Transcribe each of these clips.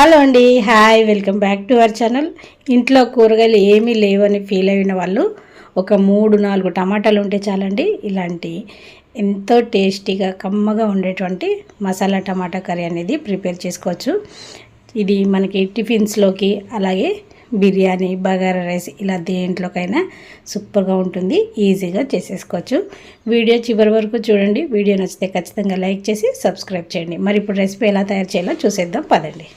Hello అండి hi welcome back to our channel. ఇంట్లో కూరగాయలు ఏమీ లేవని ఫీల్ అయిన వాళ్ళు ఒక మూడు నాలుగు టమాటాలు ఉంటే చాలండి. ఇలాంటి ఎంతో టేస్టీగా కమ్మగా ఉండేటువంటి మసాలా టమాటా కర్రీ అనేది ప్రిపేర్ చేసుకోవచ్చు. ఇది మనకి టిఫిన్స్లోకి అలాగే బిర్యానీ బగారా రైస్ ఇలా దేంట్లోకైనా సూపర్గా ఉంటుంది. ఈజీగా చేసేసుకోవచ్చు. వీడియో చివరి వరకు చూడండి. వీడియో నచ్చితే ఖచ్చితంగా లైక్ చేసి సబ్స్క్రైబ్ చేయండి. మరి ఇప్పుడు రెసిపీ ఎలా తయారు చేయాలో చూసేద్దాం. పదండి.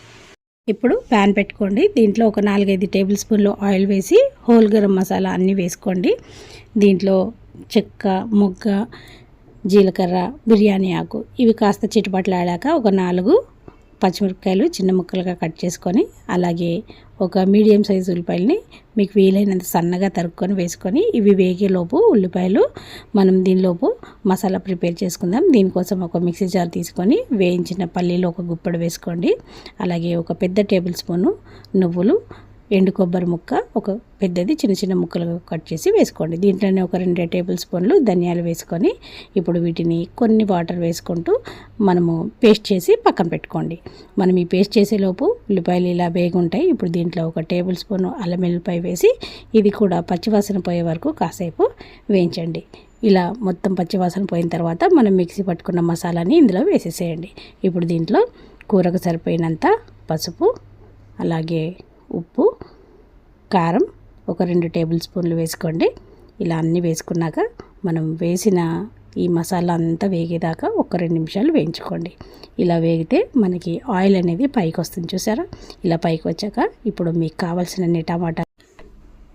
ఇప్పుడు ప్యాన్ పెట్టుకోండి. దీంట్లో ఒక నాలుగైదు టేబుల్ స్పూన్లు ఆయిల్ వేసి హోల్ గరం మసాలా అన్నీ వేసుకోండి. దీంట్లో చెక్క మొగ్గ జీలకర్ర బిర్యానీ ఆకు ఇవి కాస్త చిటుపట్లాడాక ఒక నాలుగు పచ్చిమిరపకాయలు చిన్న ముక్కలుగా కట్ చేసుకొని అలాగే ఒక మీడియం సైజు ఉల్లిపాయలని మీకు వీలైనంత సన్నగా తరుక్కొని వేసుకొని ఇవి వేగేలోపు ఉల్లిపాయలు మనం దీనిలోపు మసాలా ప్రిపేర్ చేసుకుందాం. దీనికోసం ఒక మిక్సీ జార్ తీసుకొని వేయించిన పల్లీలు ఒక గుప్పడు వేసుకోండి. అలాగే ఒక పెద్ద టేబుల్ స్పూను నువ్వులు ఎండు కొబ్బరి ముక్క ఒక పెద్దది చిన్న చిన్న ముక్కలుగా కట్ చేసి వేసుకోండి. దీంట్లోనే ఒక రెండు టేబుల్ స్పూన్లు ధనియాలు వేసుకొని ఇప్పుడు వీటిని కొన్ని వాటర్ వేసుకుంటూ మనము పేస్ట్ చేసి పక్కన పెట్టుకోండి. మనం ఈ పేస్ట్ చేసేలోపు ఉల్లిపాయలు ఇలా వేగుంటాయి. ఇప్పుడు దీంట్లో ఒక టేబుల్ స్పూన్ అల్లం వెల్లిపాయ వేసి ఇది కూడా పచ్చివాసన పోయే వరకు కాసేపు వేయించండి. ఇలా మొత్తం పచ్చివాసన పోయిన తర్వాత మనం మిక్సీ పట్టుకున్న మసాలాని ఇందులో వేసేసేయండి. ఇప్పుడు దీంట్లో కూరకు సరిపోయినంత పసుపు అలాగే ఉప్పు కారం ఒక రెండు టేబుల్ స్పూన్లు వేసుకోండి. ఇలా అన్నీ వేసుకున్నాక మనం వేసిన ఈ మసాలా అంతా వేగేదాకా ఒక రెండు నిమిషాలు వేయించుకోండి. ఇలా వేగితే మనకి ఆయిల్ అనేది పైకి వస్తుంది చూసారా? ఇలా పైకి వచ్చాక ఇప్పుడు మీకు కావాల్సిన టమాటా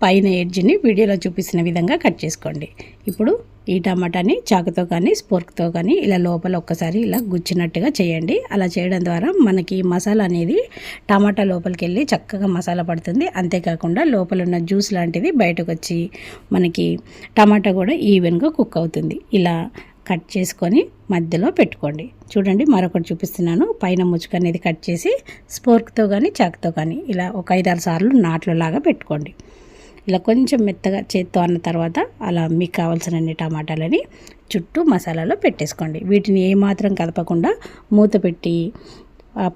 పైన ఎడ్జ్ని వీడియోలో చూపిస్తున్న విధంగా కట్ చేసుకోండి. ఇప్పుడు ఈ టమాటాని చాకుతో కానీ స్పోర్క్తో కానీ ఇలా లోపల ఒక్కసారి ఇలా గుచ్చినట్టుగా చేయండి. అలా చేయడం ద్వారా మనకి మసాలా అనేది టమాటా లోపలికి వెళ్ళి చక్కగా మసాలా పడుతుంది. అంతేకాకుండా లోపల ఉన్న జ్యూస్ లాంటిది బయటకు వచ్చి మనకి టమాటా కూడా ఈవెన్గా కుక్ అవుతుంది. ఇలా కట్ చేసుకొని మధ్యలో పెట్టుకోండి. చూడండి మరొకటి చూపిస్తున్నాను. పైన ముచ్చుక అనేది కట్ చేసి స్పోర్క్తో కానీ చాకుతో కానీ ఇలా ఒక ఐదారు సార్లు నాట్లలాగా పెట్టుకోండి. ఇలా కొంచెం మెత్తగా చేత్తో అన్న తర్వాత అలా మీకు కావాల్సిన టమాటాలని చుట్టూ మసాలాలో పెట్టేసుకోండి. వీటిని ఏమాత్రం కదపకుండా మూత పెట్టి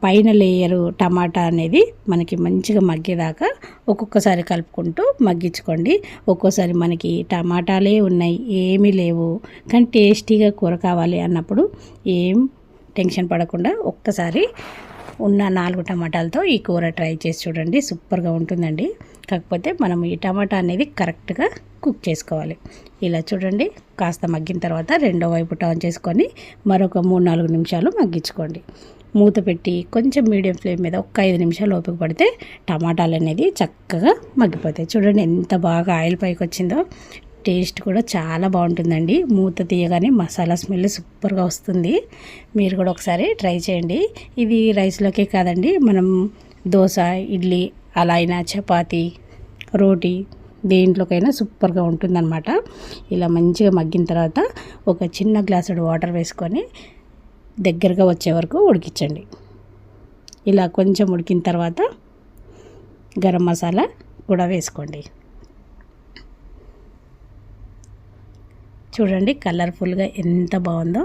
పైన లేయరు టమాటా అనేది మనకి మంచిగా మగ్గేదాకా ఒక్కొక్కసారి కలుపుకుంటూ మగ్గించుకోండి. ఒక్కోసారి మనకి టమాటాలే ఉన్నాయి ఏమీ లేవు కానీ టేస్టీగా కూర కావాలి అన్నప్పుడు ఏం టెన్షన్ పడకుండా ఒక్కసారి ఉన్న నాలుగు టమాటాలతో ఈ కూర ట్రై చేసి చూడండి. సూపర్గా ఉంటుందండి. కాకపోతే మనం ఈ టమాటా అనేది కరెక్ట్గా కుక్ చేసుకోవాలి. ఇలా చూడండి కాస్త మగ్గిన తర్వాత రెండో వైపు టర్న్ చేసుకొని మరొక మూడు నాలుగు నిమిషాలు మగ్గించుకోండి. మూత పెట్టి కొంచెం మీడియం ఫ్లేమ్ మీద ఒక ఐదు నిమిషాలు ఓపిక పడితే టమాటాలు అనేది చక్కగా మగ్గిపోతాయి. చూడండి ఎంత బాగా ఆయిల్ పైకి వచ్చిందో. టేస్ట్ కూడా చాలా బాగుంటుందండి. మూత తీయగానే మసాలా స్మెల్ సూపర్గా వస్తుంది. మీరు కూడా ఒకసారి ట్రై చేయండి. ఇది రైస్లోకే కాదండి మనం దోశ ఇడ్లీ అలా అయినా చపాతి రోటీ దేంట్లోకైనా సూపర్గా ఉంటుందన్నమాట. ఇలా మంచిగా మగ్గిన తర్వాత ఒక చిన్న గ్లాసుడు వాటర్ వేసుకొని దగ్గరగా వచ్చే వరకు ఉడికించండి. ఇలా కొంచెం ఉడికిన తర్వాత గరం మసాలా కూడా వేసుకోండి. చూడండి కలర్ఫుల్గా ఎంత బాగుందో.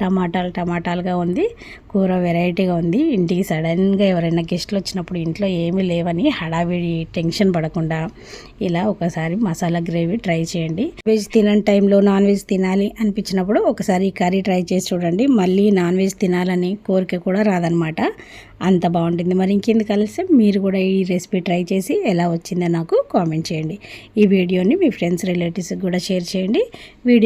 టమాటాలు టమాటాలుగా ఉంది. కూర వెరైటీగా ఉంది. ఇంటికి సడన్గా ఎవరైనా గెస్ట్లు వచ్చినప్పుడు ఇంట్లో ఏమీ లేవని హడావిడి టెన్షన్ పడకుండా ఇలా ఒకసారి మసాలా గ్రేవీ ట్రై చేయండి. వెజ్ తినని టైంలో నాన్ వెజ్ తినాలి అనిపించినప్పుడు ఒకసారి ఈ కర్రీ ట్రై చేసి చూడండి. మళ్ళీ నాన్ వెజ్ తినాలని కోరిక కూడా రాదనమాట. అంత బాగుంటుంది. మరి ఇంకెందు కలిస్తే మీరు కూడా ఈ రెసిపీ ట్రై చేసి ఎలా వచ్చిందో నాకు కామెంట్ చేయండి. ఈ వీడియోని మీ ఫ్రెండ్స్ రిలేటివ్స్కి కూడా షేర్ చేయండి. వీడియో